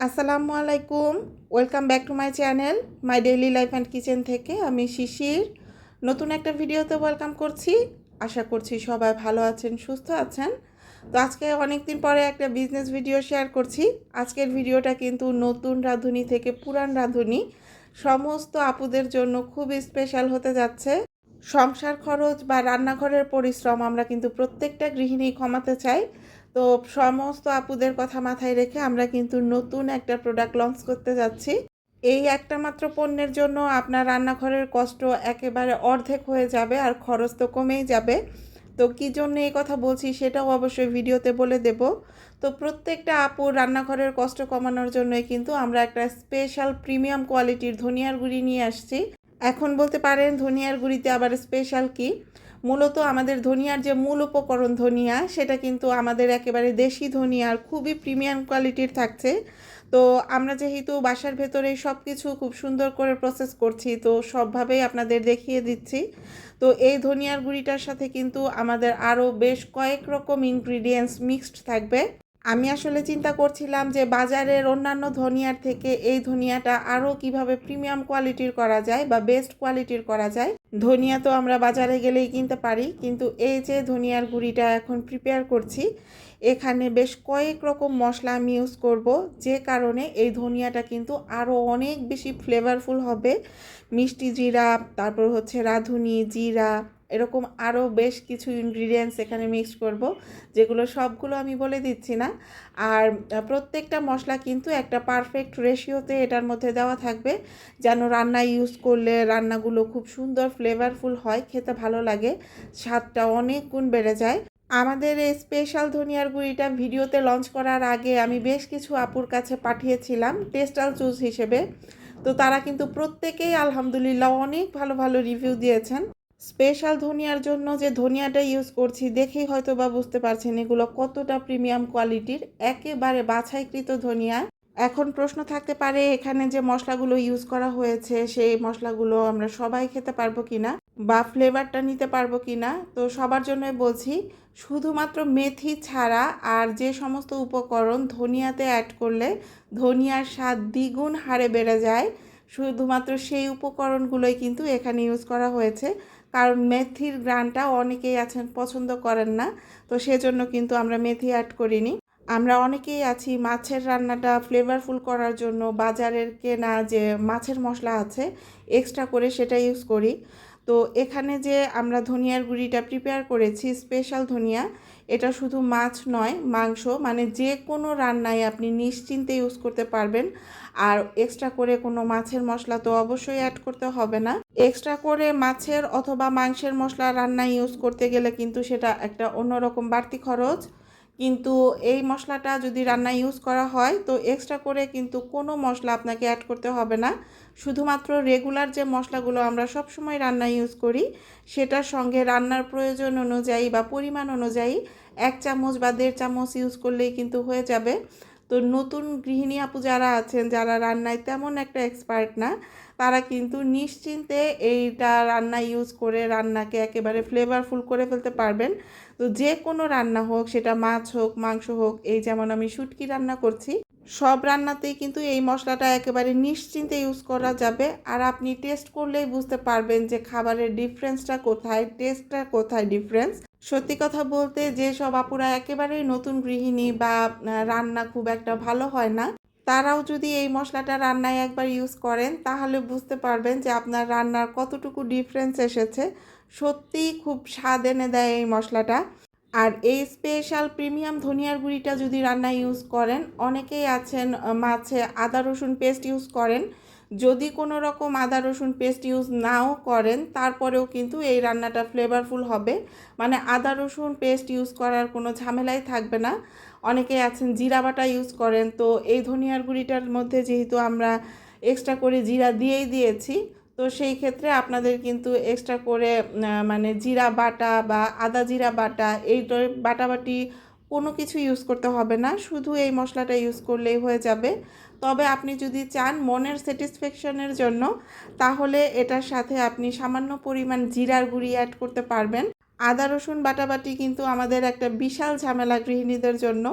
আসসালামু আলাইকুম। Welcome back to my channel my daily life and kitchen থেকে। আমি শিশির। নতুন একটা ভিডিওতে ওয়েলকাম করছি। আশা করছি সবাই ভালো আছেন, সুস্থ আছেন। তো আজকে অনেক দিন পরে একটা বিজনেস ভিডিও শেয়ার করছি। আজকের ভিডিওটা কিন্তু নতুন রাঁধুনি থেকে পুরান রাঁধুনি। সমস্ত আপুদের জন্য খুব স্পেশাল হতে যাচ্ছে। সংসার খরচ বা রান্নাঘরের পরিশ্রম আমরা কিন্তু প্রত্যেকটা গৃহিণী কমাতে চাই। তো সমস্ত আপুদের কথা মাথায় রেখে আমরা কিন্তু নতুন একটা প্রোডাক্ট লঞ্চ করতে যাচ্ছি। এই একটা মাত্র পণ্যের জন্য আপনার রান্নাঘরের কষ্ট একেবারে অর্ধেক হয়ে যাবে আর খরচ তো কমেই যাবে। তো কী জন্য এই কথা বলছি সেটাও অবশ্যই ভিডিওতে বলে দেব। তো প্রত্যেকটা আপুর রান্নাঘরের কষ্ট কমানোর জন্যই কিন্তু আমরা একটা স্পেশাল প্রিমিয়াম কোয়ালিটির ধনিয়ার গুঁড়ি নিয়ে আসছি। এখন বলতে পারেন ধনিয়ার গুঁড়িতে আবার স্পেশাল কি? মূলত আমাদের ধনিয়ার যে মূল উপকরণ ধনিয়া, সেটা কিন্তু আমাদের একেবারে দেশি ধনিয়ার খুবই প্রিমিয়াম কোয়ালিটির থাকছে। তো আমরা যেহেতু বাসার ভেতরে সব কিছু খুব সুন্দর করে প্রসেস করছি, তো সবভাবেই আপনাদের দেখিয়ে দিচ্ছি। তো এই ধনিয়ার গুঁড়িটার সাথে কিন্তু আমাদের আরও বেশ কয়েক রকম ইনগ্রিডিয়েন্টস মিক্সড থাকবে। আমি আসলে চিন্তা করছিলাম যে বাজারের অন্যান্য ধনিয়ার থেকে এই ধনিয়াটা আরও কীভাবে প্রিমিয়াম কোয়ালিটির করা যায় বা বেস্ট কোয়ালিটির করা যায়। ধনিয়া তো আমরা বাজারে গেলেই কিনতে পারি, কিন্তু এই যে ধনিয়ার গুঁড়িটা এখন প্রিপেয়ার করছি, এখানে বেশ কয়েক রকম মশলা আমি ইউজ করব, যে কারণে এই ধনিয়াটা কিন্তু আরও অনেক বেশি ফ্লেভারফুল হবে। মিষ্টি জিরা, তারপর হচ্ছে রাঁধুনি, জিরা এরকম আরও বেশ কিছু ইনগ্রিডিয়েন্টস এখানে মিক্স করব, যেগুলো সবগুলো আমি বলে দিচ্ছি না। আর প্রত্যেকটা মশলা কিন্তু একটা পারফেক্ট রেশিওতে এটার মধ্যে দেওয়া থাকবে, যেন রান্না ইউজ করলে রান্নাগুলো খুব সুন্দর ফ্লেভারফুল হয়, খেতে ভালো লাগে, স্বাদটা অনেক গুণ বেড়ে যায়। আমাদের এই স্পেশাল ধনিয়ার গুঁড়িটা ভিডিওতে লঞ্চ করার আগে আমি বেশ কিছু আপুর কাছে পাঠিয়েছিলাম টেস্টাল চুজ হিসেবে। তো তারা কিন্তু প্রত্যেকেই আলহামদুলিল্লাহ অনেক ভালো ভালো রিভিউ দিয়েছেন। স্পেশাল ধনিয়ার জন্য যে ধনিয়াটা ইউজ করছি, দেখেই হয়তো বা বুঝতে পারছেন এগুলো কতটা প্রিমিয়াম কোয়ালিটির একেবারে বাছাইকৃত ধনিয়া। এখন প্রশ্ন থাকতে পারে, এখানে যে মশলাগুলো ইউজ করা হয়েছে, সেই মশলাগুলো আমরা সবাই খেতে পারব কিনা বা ফ্লেভারটা নিতে পারব কি না তো সবার জন্যই বলছি, শুধুমাত্র মেথি ছাড়া আর যে সমস্ত উপকরণ ধনিয়াতে অ্যাড করলে ধনিয়ার স্বাদ দ্বিগুণ হারে বেড়ে যায়। শুধুমাত্র সেই উপকরণগুলোই কিন্তু এখানে ইউজ করা হয়েছে। কারণ মেথির গ্রানটা অনেকেই আছেন, পছন্দ করেন না, তো সেজন্য কিন্তু আমরা মেথি অ্যাড করিনি। আমরা অনেকেই আছি মাছের রান্নাটা ফ্লেভারফুল করার জন্য, বাজারের কেনা যে মাছের মশলা আছে এক্সট্রা করে সেটা ইউজ করি। তো এখানে যে আমরা ধনিয়ার গুঁড়িটা প্রিপেয়ার করেছি স্পেশাল ধনিয়া এটা শুধু মাছ নয়, মাংস মানে যে কোনো রান্নায় আপনি নিশ্চিন্তে ইউজ করতে পারবেন। আর এক্সট্রা করে কোনো মাছের মশলা তো অবশ্যই অ্যাড করতে হবে না। এক্সট্রা করে মাছের অথবা মাংসের মশলা রান্নায় ইউজ করতে গেলে কিন্তু সেটা একটা অন্যরকম বাড়তি খরচ। কিন্তু এই মশলাটা যদি রান্না ইউজ করা হয়, তো এক্সট্রা করে কিন্তু কোনো মশলা আপনাকে অ্যাড করতে হবে না। শুধুমাত্র রেগুলার যে মশলাগুলো আমরা সব সময় রান্না ইউজ করি, সেটার সঙ্গে রান্নার প্রয়োজন অনুযায়ী বা পরিমাণ অনুযায়ী এক চামচ বা দেড় চামচ ইউজ করলেই কিন্তু হয়ে যাবে। তো নতুন গৃহিণী আপু যারা আছেন, যারা রান্নায় তেমন একটা এক্সপার্ট না তারা কিন্তু নিশ্চিন্তে এইটা রান্না ইউজ করে রান্নাকে একেবারে ফ্লেভারফুল করে ফেলতে পারবেন। তো যে কোনো রান্না হোক, সেটা মাছ হোক, মাংস হোক, এই যেমন আমি শুটকি রান্না করছি, সব রান্নাতেই কিন্তু এই মশলাটা একেবারে নিশ্চিন্তে ইউজ করা যাবে। আর আপনি টেস্ট করলেই বুঝতে পারবেন যে খাবারের ডিফারেন্সটা কোথায় টেস্টটা কোথায় ডিফারেন্স সত্যি কথা বলতে যে সব আপুরা একেবারেই নতুন গৃহিণী বা রান্না খুব একটা ভালো হয় না। তারাও যদি এই মশলাটা রান্নায় একবার ইউজ করেন, তাহলে বুঝতে পারবেন যে আপনার রান্নার কতটুকু ডিফারেন্স এসেছে। সত্যিই খুব স্বাদ এনে দেয় এই মশলাটা। আর এই স্পেশাল প্রিমিয়াম ধনিয়ার গুঁড়িটা যদি রান্না ইউজ করেন, অনেকেই আছেন মাছে আদা, রসুন পেস্ট ইউজ করেন। যদি কোনো রকম আদা, রসুন পেস্ট ইউজ নাও করেন, তারপরেও কিন্তু এই রান্নাটা ফ্লেভারফুল হবে। মানে আদা, রসুন পেস্ট ইউজ করার কোনো ঝামেলাই থাকবে না। অনেকে আছেন জিরা বাটা ইউজ করেন। তো এই ধনিয়ার গুঁড়িটার মধ্যে যেহেতু আমরা এক্সট্রা করে জিরা দিয়েই দিয়েছি, তো সেই ক্ষেত্রে আপনাদের কিন্তু এক্সট্রা করে মানে জিরা বাটা বা আদা জিরা বাটা, এই বাটাবাটি কোনো কিছু ইউজ করতে হবে না। শুধু এই মশলাটা ইউজ করলেই হয়ে যাবে। তবে আপনি যদি চান মনের স্যাটিসফ্যাকশনের জন্য, তাহলে এটার সাথে আপনি সামান্য পরিমাণ জিরার গুঁড়ি অ্যাড করতে পারবেন। আদা, রসুন বাটাবাটি কিন্তু আমাদের একটা বিশাল ঝামেলা গৃহিণীদের জন্য।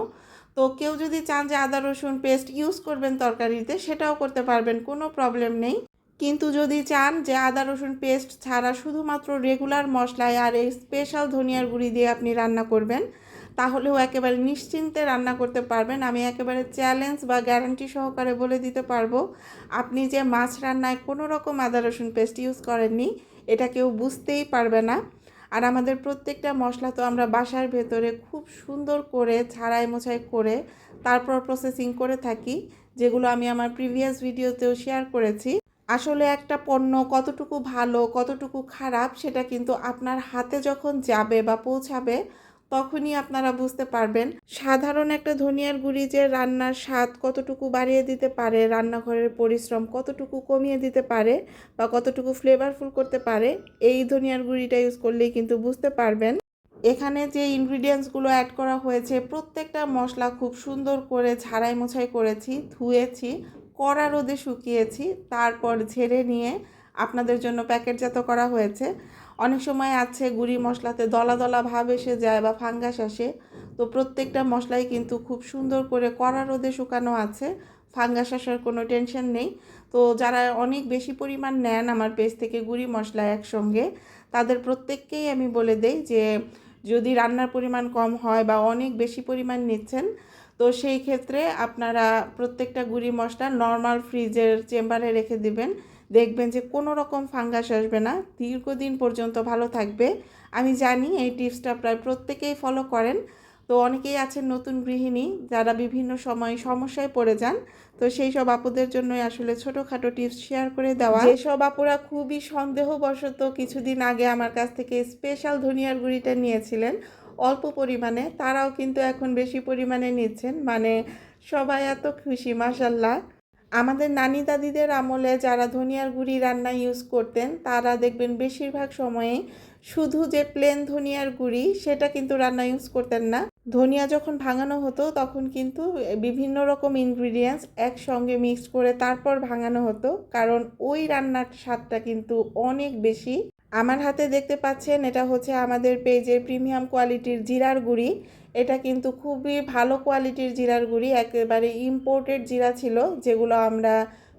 তো কেউ যদি চান যে আদা, রসুন পেস্ট ইউজ করবেন তরকারিতে, সেটাও করতে পারবেন, কোনো প্রবলেম নেই। কিন্তু যদি চান যে আদা, রসুন পেস্ট ছাড়া শুধুমাত্র রেগুলার মশলায় আর এই স্পেশাল ধনিয়ার গুঁড়ি দিয়ে আপনি রান্না করবেন, তাহলেও একেবারে নিশ্চিন্তে রান্না করতে পারবেন। আমি একেবারে চ্যালেঞ্জ বা গ্যারান্টি সহকারে বলে দিতে পারব, আপনি যে মাছ রান্নায় কোনো রকম আদা, রসুন পেস্ট ইউজ করেননি, এটা কেউ বুঝতেই পারবে না। আর আমাদের প্রত্যেকটা মশলা তো আমরা বাসার ভেতরে খুব সুন্দর করে ছাড়াই মোছাই করে তারপর প্রসেসিং করে থাকি, যেগুলো আমি আমার প্রিভিয়াস ভিডিওতেও শেয়ার করেছি। আসলে একটা পণ্য কতটুকু ভালো, কতটুকু খারাপ, সেটা কিন্তু আপনার হাতে যখন যাবে বা পৌঁছাবে তখনই আপনারা বুঝতে পারবেন, সাধারণ একটা ধনিয়ার গুঁড়ি যে রান্নার স্বাদ কতটুকু বাড়িয়ে দিতে পারে, রান্নাঘরের পরিশ্রম কতটুকু কমিয়ে দিতে পারে বা কতটুকু ফ্লেভারফুল করতে পারে, এই ধনিয়ার গুঁড়িটা ইউজ করলেই কিন্তু বুঝতে পারবেন। এখানে যে ইনগ্রিডিয়েন্টসগুলো অ্যাড করা হয়েছে, প্রত্যেকটা মশলা খুব সুন্দর করে ঝাড়াই মোছাই করেছি, ধুয়েছি, কড়া রোদে শুকিয়েছি, তারপর ঝেড়ে নিয়ে আপনাদের জন্য প্যাকেটজাত করা হয়েছে। অনেক সময় আছে গুঁড়ি মশলাতে দলা দলা ভাব এসে যায় বা ফাঙ্গাস আসে। তো প্রত্যেকটা মশলাই কিন্তু খুব সুন্দর করে কড়া রোদে শুকানো আছে। ফাঙ্গাস আসার কোনো টেনশন নেই। তো যারা অনেক বেশি পরিমাণ নেন আমার পেজ থেকে গুঁড়ি মশলা একসঙ্গে, তাদের প্রত্যেককেই আমি বলে দেই যে, যদি রান্নার পরিমাণ কম হয় বা অনেক বেশি পরিমাণ নিচ্ছেন, তো সেই ক্ষেত্রে আপনারা প্রত্যেকটা গুঁড়ি মশলা নর্মাল ফ্রিজের চেম্বারে রেখে দিবেন। দেখবেন যে কোনো রকম ফাঙ্গাস আসবে না। দীর্ঘদিন পর্যন্ত ভালো থাকবে। আমি জানি এই টিপসটা প্রায় প্রত্যেকেই ফলো করেন। তো অনেকেই আছেন নতুন গৃহিণী, যারা বিভিন্ন সময় সমস্যায় পড়ে যান। তো সেই সব আপুদের জন্যই আসলে ছোটোখাটো টিপস শেয়ার করে দেওয়া। যেসব আপুরা খুবই সন্দেহবশত কিছুদিন আগে আমার কাছ থেকে স্পেশাল ধনিয়ার গুঁড়িটা নিয়েছিলেন। অল্প পরিমাণে, তারাও কিন্তু এখন বেশি পরিমাণে নিচ্ছেন। মানে সবাই এত খুশি মাসাল্লাহ আমাদের নানি দাদিদের আমলে যারা ধনিয়ার গুঁড়ি রান্না ইউজ করতেন, তারা দেখবেন বেশিরভাগ সময়ে শুধু যে প্লেন ধনিয়ার গুঁড়ি, সেটা কিন্তু রান্না ইউজ করতেন না। ধনিয়া যখন ভাঙানো হতো, তখন কিন্তু বিভিন্ন রকম ইনগ্রিডিয়েন্টস একসঙ্গে মিক্স করে তারপর ভাঙানো হতো, কারণ ওই রান্নার স্বাদটা কিন্তু অনেক বেশি। আমার হাতে দেখতে পাচ্ছেন, এটা হচ্ছে আমাদের পেজের প্রিমিয়াম কোয়ালিটির জিরার গুঁড়ি। এটা কিন্তু খুবই ভালো কোয়ালিটির জিরার গুঁড়ি, একেবারে ইম্পোর্টেড জিরা ছিল, যেগুলো আমরা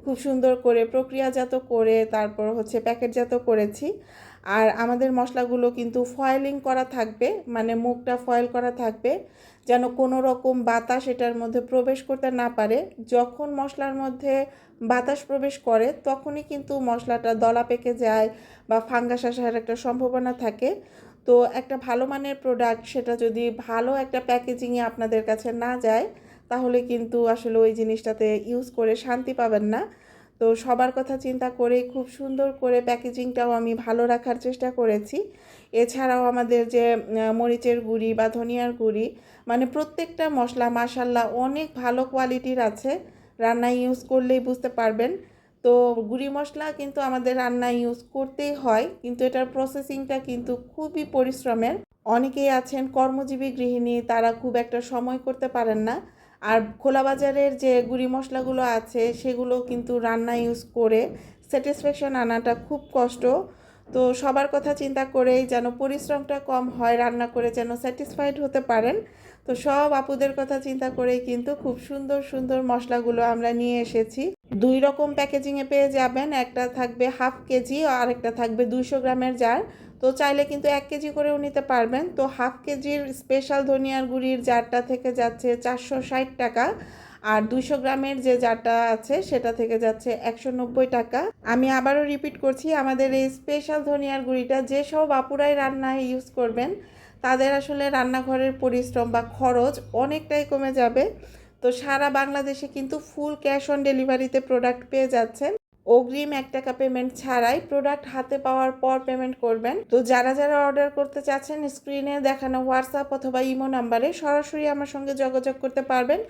খুব সুন্দর করে প্রক্রিয়াজাত করে তারপর হচ্ছে প্যাকেটজাত করেছি। আর আমাদের মশলাগুলো কিন্তু ফয়েলিং করা থাকবে মানে মুখটা ফয়েল করা থাকবে, যেন কোনো রকম বাতাস এটার মধ্যে প্রবেশ করতে না পারে। যখন মশলার মধ্যে বাতাস প্রবেশ করে, তখনই কিন্তু মশলাটা দলা পেকে যায় বা ফাঙ্গাস আসার একটা সম্ভাবনা থাকে। তো একটা ভালো মানের প্রোডাক্ট সেটা যদি ভালো একটা প্যাকেজিংয়ে আপনাদের কাছে না যায়, তাহলে কিন্তু আসলে ওই জিনিসটাতে ইউজ করে শান্তি পাবেন না। তো সবার কথা চিন্তা করেই খুব সুন্দর করে প্যাকেজিংটাও আমি ভালো রাখার চেষ্টা করেছি। এছাড়াও আমাদের যে মরিচের গুঁড়ি বা ধনিয়ার গুঁড়ি মানে প্রত্যেকটা মশলা মাসাল্লাহ অনেক ভালো কোয়ালিটির আছে। রান্নায় ইউজ করলেই বুঝতে পারবেন। তো গুঁড়ি মশলা কিন্তু আমাদের রান্নায় ইউজ করতেই হয়, কিন্তু এটার প্রসেসিংটা কিন্তু খুবই পরিশ্রমের। অনেকেই আছেন কর্মজীবী গৃহিণী, তারা খুব একটা সময় করতে পারেন না। আর খোলা বাজারের যে গুড়ি মশলাগুলো আছে, সেগুলো কিন্তু রান্না ইউজ করে স্যাটিসফ্যাকশন আনাটা খুব কষ্ট। তো সবার কথা চিন্তা করেই যেন পরিশ্রমটা কম হয়, রান্না করে যেন স্যাটিসফাইড হতে পারেন। তো সব আপুদের কথা চিন্তা করেই কিন্তু খুব সুন্দর সুন্দর মশলাগুলো আমরা নিয়ে এসেছি। দুই রকম প্যাকেজিংয়ে পেয়ে যাবেন। একটা থাকবে হাফ কেজি আর একটা থাকবে দুইশো গ্রামের জার তো চাইলে কিন্তু এক কেজি করেও নিতে পারবেন। তো হাফ কেজির স্পেশাল ধনিয়ার গুঁড়ির জারটা থেকে যাচ্ছে চারশো ষাট টাকা। আর দুইশো গ্রামের যে জারটা আছে, সেটা থেকে যাচ্ছে একশো নব্বই টাকা। আমি আবারও রিপিট করছি, আমাদের এই স্পেশাল ধনিয়ার গুঁড়িটা যেসব আপুরাই রান্নায় ইউজ করবেন তাদের আসলে রান্নাঘরের পরিশ্রম বা খরচ অনেকটাই কমে যাবে। তো সারা বাংলাদেশে কিন্তু ফুল ক্যাশ অন ডেলিভারিতে প্রোডাক্ট পেয়ে যাচ্ছেন। অগ্রিম এক টাকা পেমেন্ট ছাড়াই প্রোডাক্ট হাতে পাওয়ার পর পেমেন্ট করবেন। তো যারা যারা অর্ডার করতে চাচ্ছেন স্ক্রিনে দেখানো হোয়াটসঅ্যাপ অথবা ইমো নাম্বারে সরাসরি আমার সঙ্গে যোগাযোগ করতে পারবেন।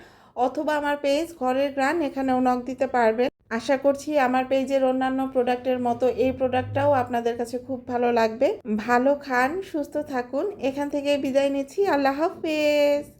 অথবা আমার পেজ ঘরের গ্রান এখানেও নক দিতে পারবেন। আশা করছি আমার পেজের অন্যান্য প্রোডাক্টের মতো এই প্রোডাক্টটাও আপনাদের কাছে খুব ভালো লাগবে। ভালো খান, সুস্থ থাকুন। এখান থেকে বিদায় নিচ্ছি। আল্লাহ হাফেজ।